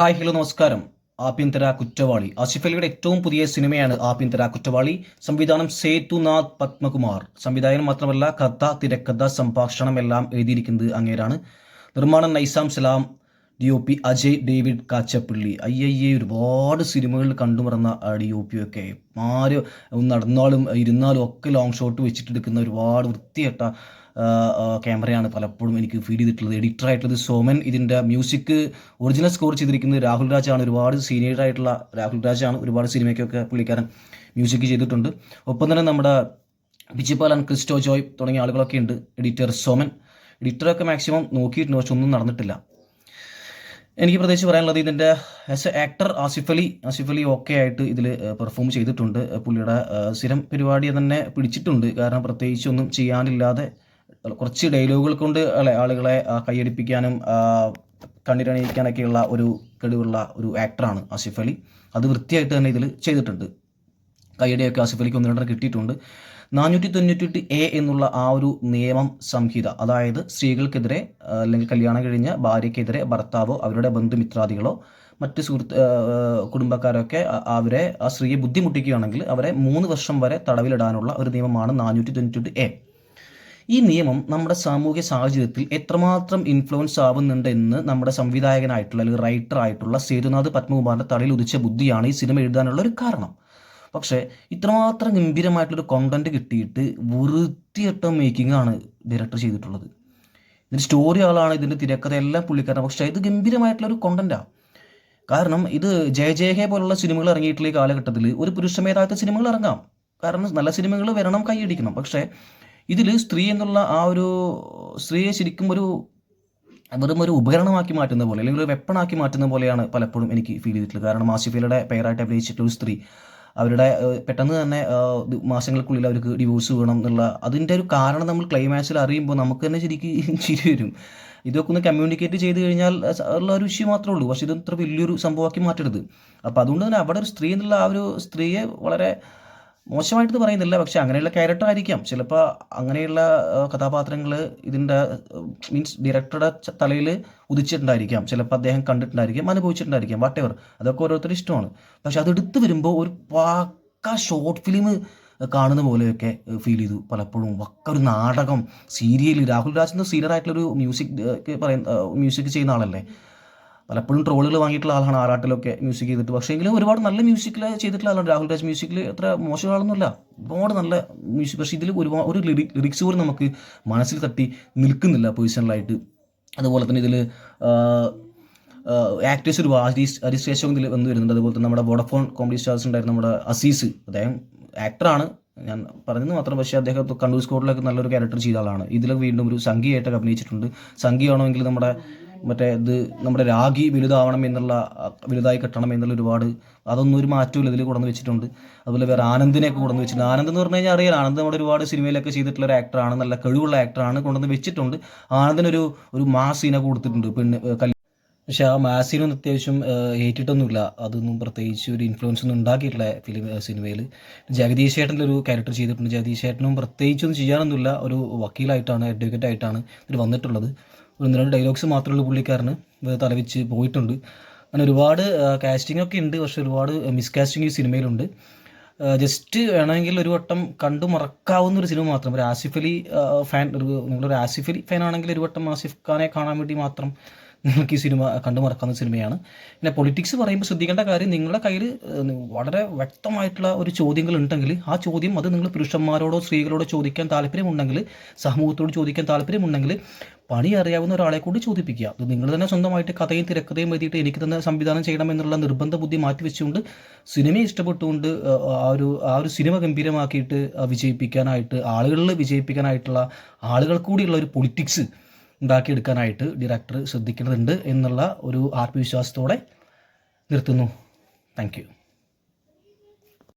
Hi hello നമസ്കാരം. ആഭ്യന്തര കുറ്റവാളി. ആസിഫ് അലിയുടെ ഏറ്റവും പുതിയ സിനിമയാണ് ആഭ്യന്തര കുറ്റവാളി. സംവിധാനം സേതുനാഥ് പത്മകുമാർ. സംവിധായകൻ മാത്രമല്ല കഥ തിരക്കഥ സംഭാഷണം എല്ലാം എഴുതിയിരിക്കുന്നത് അങ്ങേരാണ്. നിർമ്മാണം Naisam Salam D O P Ajay David Kachappilly. A ഒരുപാട് സിനിമകളിൽ കണ്ടുമറന്ന ഡി ഒ പി ഒക്കെ. ആര് നടന്നാലും ഇരുന്നാലും ഒക്കെ ലോങ് ഷോട്ട് വെച്ചിട്ടെടുക്കുന്ന ഒരുപാട് വൃത്തികെട്ട ക്യാമറയാണ് പലപ്പോഴും എനിക്ക് ഫീൽ ചെയ്തിട്ടുള്ളത്. എഡിറ്റർ ആയിട്ടുള്ളത് സോമൻ. ഇതിന്റെ മ്യൂസിക് ഒറിജിനൽ സ്കോർ ചെയ്തിരിക്കുന്നത് രാഹുൽ രാജാണ്. ഒരുപാട് സീനിയർ ആയിട്ടുള്ള രാഹുൽ രാജാണ്. ഒരുപാട് സിനിമയ്ക്കൊക്കെ പുള്ളിക്കാരൻ മ്യൂസിക് ചെയ്തിട്ടുണ്ട്. ഒപ്പം തന്നെ നമ്മുടെ ബിജിപാലൻ ക്രിസ്റ്റോ ജോയ് തുടങ്ങിയ ആളുകളൊക്കെ ഉണ്ട്. എഡിറ്റർ സോമൻ. എഡിറ്ററൊക്കെ മാക്സിമം നോക്കിയിട്ടുണ്ട്. പക്ഷെ ഒന്നും നടന്നിട്ടില്ല. എനിക്ക് പ്രത്യേകിച്ച് പറയാനുള്ളത് ഇതിന്റെ as a actor Asif Ali. Asif Ali okay ആയിട്ട് ഇതിൽ പെർഫോം ചെയ്തിട്ടുണ്ട്. പുള്ളിയുടെ സ്ഥിരം പരിപാടി തന്നെ പിടിച്ചിട്ടുണ്ട്. കാരണം പ്രത്യേകിച്ച് ഒന്നും ചെയ്യാനില്ലാതെ കുറച്ച് ഡയലോഗുകൾ കൊണ്ട് അല്ലെ ആളുകളെ കൈയടിപ്പിക്കാനും കണ്ണിരണിയിക്കാനൊക്കെയുള്ള ഒരു കഴിവുള്ള ഒരു ആക്ടറാണ് ആസിഫ് അലി. അത് വൃത്തിയായിട്ട് തന്നെ ഇതിൽ ചെയ്തിട്ടുണ്ട്. കൈയടിയൊക്കെ ആസിഫ് അലിക്ക് ഒന്ന് രണ്ടര കിട്ടിയിട്ടുണ്ട്. നാനൂറ്റി തൊണ്ണൂറ്റി എ എന്നുള്ള ആ ഒരു നിയമം സംഹിത അതായത് സ്ത്രീകൾക്കെതിരെ അല്ലെങ്കിൽ കല്യാണം കഴിഞ്ഞ ഭാര്യയ്ക്കെതിരെ ഭർത്താവോ അവരുടെ ബന്ധുമിത്രാദികളോ മറ്റ് സുഹൃത്ത് കുടുംബക്കാരൊക്കെ അവരെ ആ സ്ത്രീയെ ബുദ്ധിമുട്ടിക്കുകയാണെങ്കിൽ അവരെ മൂന്ന് വർഷം വരെ തടവിലിടാനുള്ള ഒരു നിയമമാണ് നാനൂറ്റി തൊണ്ണൂറ്റി എ. ഈ നിയമം നമ്മുടെ സാമൂഹ്യ സാഹചര്യത്തിൽ എത്രമാത്രം ഇൻഫ്ലുവൻസ് ആവുന്നുണ്ട് എന്ന് നമ്മുടെ സംവിധായകനായിട്ടുള്ള അല്ലെങ്കിൽ റൈറ്റർ ആയിട്ടുള്ള സേതുനാഥ് പത്മകുമാറിന്റെ തലയിൽ ഉദിച്ച ബുദ്ധിയാണ് ഈ സിനിമ എഴുതാനുള്ള ഒരു കാരണം. പക്ഷേ ഇത്രമാത്രം ഗംഭീരമായിട്ടുള്ളൊരു കോണ്ടന്റ് കിട്ടിയിട്ട് വൃത്തിയട്ട മേക്കിംഗ് ആണ് ഡയറക്ടർ ചെയ്തിട്ടുള്ളത്. ഇതിന്റെ സ്റ്റോറി ആളാണ് ഇതിന്റെ തിരക്കഥ എല്ലാം പുള്ളിക്കാരൻ. പക്ഷേ ഇത് ഗംഭീരമായിട്ടുള്ളൊരു കോണ്ടന്റാണ് കാരണം ഇത് ജയ ജയഹെ പോലുള്ള സിനിമകൾ ഇറങ്ങിയിട്ടുള്ള ഈ കാലഘട്ടത്തിൽ ഒരു പുരുഷമേധാവിത്ത സിനിമകൾ ഇറങ്ങാം. കാരണം നല്ല സിനിമകൾ വരണം കൈയടിക്കണം. പക്ഷേ ഇതിൽ സ്ത്രീ എന്നുള്ള ആ ഒരു സ്ത്രീയെ ശരിക്കും ഒരു വെറും ഒരു ഉപകരണമാക്കി മാറ്റുന്ന പോലെ അല്ലെങ്കിൽ ഒരു വെപ്പണാക്കി മാറ്റുന്ന പോലെയാണ് പലപ്പോഴും എനിക്ക് ഫീൽ ചെയ്തിട്ടുള്ളത്. കാരണം ആസിഫിലയുടെ പേരായിട്ട് അഭിനയിച്ചിട്ടുള്ള ഒരു സ്ത്രീ അവരുടെ പെട്ടെന്ന് തന്നെ മാസങ്ങൾക്കുള്ളിൽ അവർക്ക് ഡിവോഴ്സ് വേണം എന്നുള്ള അതിന്റെ ഒരു കാരണം നമ്മൾ ക്ലൈമാക്സിൽ അറിയുമ്പോൾ നമുക്ക് തന്നെ ശരിക്കും ചിരി വരും. ഇതൊക്കെ ഒന്ന് കമ്മ്യൂണിക്കേറ്റ് ചെയ്ത് കഴിഞ്ഞാൽ ഉള്ള ഒരു ഇഷ്യൂ മാത്രമേ ഉള്ളൂ. പക്ഷേ ഇത് ഇത്ര വലിയൊരു സംഭവമാക്കി മാറ്റരുത്. അപ്പോൾ അതുകൊണ്ട് തന്നെ അവിടെ ഒരു സ്ത്രീ എന്നുള്ള ആ ഒരു സ്ത്രീയെ വളരെ മോശമായിട്ട് പറയുന്നില്ല. പക്ഷെ അങ്ങനെയുള്ള ക്യാരക്ടർ ആയിരിക്കാം. ചിലപ്പോൾ അങ്ങനെയുള്ള കഥാപാത്രങ്ങൾ ഇതിന്റെ മീൻസ് ഡയറക്ടറുടെ തലയിൽ ഉദിച്ചിട്ടുണ്ടായിരിക്കാം. ചിലപ്പോൾ അദ്ദേഹം കണ്ടിട്ടുണ്ടായിരിക്കാം അനുഭവിച്ചിട്ടുണ്ടായിരിക്കാം വാട്ട് എവർ അതൊക്കെ ഓരോരുത്തർ ഇഷ്ടമാണ്. പക്ഷെ അത് എടുത്തു വരുമ്പോൾ ഒരു പാക്ക ഷോർട്ട് ഫിലിം കാണുന്ന പോലെയൊക്കെ ഫീൽ ചെയ്തു പലപ്പോഴും. ഒക്കെ ഒരു നാടകം സീരിയൽ രാഹുൽ രാജ് എന്ന സീനിയർ ആയിട്ടുള്ളൊരു മ്യൂസിക് പറയുന്ന മ്യൂസിക് ചെയ്യുന്ന ആളല്ലേ? പലപ്പോഴും ട്രോളുകൾ വാങ്ങിയിട്ടുള്ള ആളാണ് ആറാട്ടിലൊക്കെ മ്യൂസിക് ചെയ്തിട്ട്. പക്ഷേ എങ്കിലും ഒരുപാട് നല്ല മ്യൂസിക്കിൽ ചെയ്തിട്ടുള്ള ആളാണ് രാഹുൽ രാജ് മ്യൂസിക്കിൽ അത്ര മോശം ആളൊന്നുമില്ല ഒരുപാട് നല്ല മ്യൂസിക് പക്ഷേ ഇതിൽ ഒരുപാട് ഒരു ലിറിക്സ് പോലും നമുക്ക് മനസ്സിൽ തട്ടി നിൽക്കുന്നില്ല പേഴ്സണലായിട്ട് അതുപോലെ തന്നെ ഇതിൽ ആക്ടേഴ്സ് ഒരു ഹരീഷ് ഹരീഷ് ശേഷം വന്ന് വരുന്നുണ്ട്. അതുപോലെ തന്നെ നമ്മുടെ വോഡഫോൺ കോമഡി സ്റ്റാർസ് ഉണ്ടായിരുന്ന നമ്മുടെ അസീസ് അദ്ദേഹം ആക്ടറാണ് ഞാൻ പറഞ്ഞത് മാത്രം പക്ഷേ അദ്ദേഹം കണ്ണൂർ സ്കോട്ടിലൊക്കെ നല്ലൊരു ക്യാരക്ടർ ചെയ്ത ആളാണ്. ഇതിലൊക്കെ വീണ്ടും ഒരു സംഘിയായിട്ടൊക്കെ അഭിനയിച്ചിട്ടുണ്ട്. സംഗീതമാണെങ്കിൽ നമ്മുടെ മറ്റേ ഇത് നമ്മുടെ രാഗി വലുതാവണം എന്നുള്ള വലുതായി കെട്ടണം എന്നുള്ള ഒരുപാട് അതൊന്നും ഒരു മാറ്റവും ഇതിൽ കൊണ്ടു വെച്ചിട്ടുണ്ട്. അതുപോലെ വേറെ ആനന്ദിനെയൊക്കെ കൊണ്ടുവന്ന് വെച്ചിട്ടുണ്ട്. ആനന്ദ് എന്ന് പറഞ്ഞു കഴിഞ്ഞാൽ അറിയാം ആനന്ദ് നമ്മുടെ ഒരുപാട് സിനിമയിലൊക്കെ ചെയ്തിട്ടുള്ള ഒരു ആക്ടറാണ് നല്ല കഴിവുള്ള ആക്ടറാണ് കൊണ്ടുവന്ന് വെച്ചിട്ടുണ്ട്. ആനന്ദിനൊരു ഒരു മാസ് സീനെ കൊടുത്തിട്ടുണ്ട് പെണ്ണ് പക്ഷെ ആ മാസിനൊന്നും അത്യാവശ്യം ഏറ്റിട്ടൊന്നുമില്ല. അതൊന്നും പ്രത്യേകിച്ച് ഒരു ഇൻഫ്ലുവൻസ് ഒന്നും ഉണ്ടാക്കിയിട്ടില്ല ഫിലിം സിനിമയിൽ ജഗദീഷ് ചേട്ടന്റെ ഒരു ക്യാരക്ടർ ചെയ്തിട്ടുണ്ട്. ജഗദീഷ് ചേട്ടനും പ്രത്യേകിച്ചൊന്നും ചെയ്യാനൊന്നുമില്ല. ഒരു വക്കീലായിട്ടാണ് അഡ്വക്കേറ്റ് ആയിട്ടാണ് ഇതിൽ വന്നിട്ടുള്ളത്. ഒന്ന് രണ്ട് ഡയലോഗ്സ് മാത്രമുള്ള പുള്ളിക്കാരന്. തലവെച്ച് പോയിട്ടുണ്ട്. അങ്ങനെ ഒരുപാട് കാസ്റ്റിംഗ് ഒക്കെ ഉണ്ട്. പക്ഷെ ഒരുപാട് മിസ്കാസ്റ്റിംഗ് ഈ സിനിമയിലുണ്ട്. ജസ്റ്റ് വേണമെങ്കിൽ ഒരു വട്ടം കണ്ടു മറക്കാവുന്ന ഒരു സിനിമ മാത്രം. ഒരു ആസിഫ് അലി ഫാൻ ഒരു നിങ്ങളൊരു ആസിഫ് അലി ഫാൻ ആണെങ്കിൽ ഒരു വട്ടം ആസിഫ് ഖാനെ കാണാൻ വേണ്ടി മാത്രം നിങ്ങൾക്ക് ഈ സിനിമ കണ്ടു മറക്കാവുന്ന സിനിമയാണ്. പിന്നെ പൊളിറ്റിക്സ് പറയുമ്പോൾ ശ്രദ്ധിക്കേണ്ട കാര്യം നിങ്ങളുടെ കയ്യിൽ വളരെ വ്യക്തമായിട്ടുള്ള ഒരു ചോദ്യങ്ങൾ ഉണ്ടെങ്കിൽ ആ ചോദ്യം അത് നിങ്ങൾ പുരുഷന്മാരോടോ സ്ത്രീകളോടോ ചോദിക്കാൻ താല്പര്യമുണ്ടെങ്കിൽ സമൂഹത്തോട് ചോദിക്കാൻ താല്പര്യമുണ്ടെങ്കിൽ പണി അറിയാവുന്ന ഒരാളെ കൂടി ചോദിപ്പിക്കുക. അത് നിങ്ങൾ തന്നെ സ്വന്തമായിട്ട് കഥയും തിരക്കഥയും എഴുതിയിട്ട് എനിക്ക് തന്നെ സംവിധാനം ചെയ്യണം എന്നുള്ള നിർബന്ധ ബുദ്ധി മാറ്റിവെച്ചുകൊണ്ട് സിനിമയെ ഇഷ്ടപ്പെട്ടുകൊണ്ട് ആ ഒരു ആ ഒരു സിനിമ ഗംഭീരമാക്കിയിട്ട് വിജയിപ്പിക്കാനായിട്ട് ആളുകളിൽ വിജയിപ്പിക്കാനായിട്ടുള്ള ആളുകൾ കൂടിയുള്ള ഒരു പൊളിറ്റിക്സ് ഉണ്ടാക്കിയെടുക്കാനായിട്ട് ഡയറക്ടർ ശ്രദ്ധിക്കേണ്ടതുണ്ട് എന്നുള്ള ഒരു ആത്മവിശ്വാസത്തോടെ നിർത്തുന്നു. താങ്ക്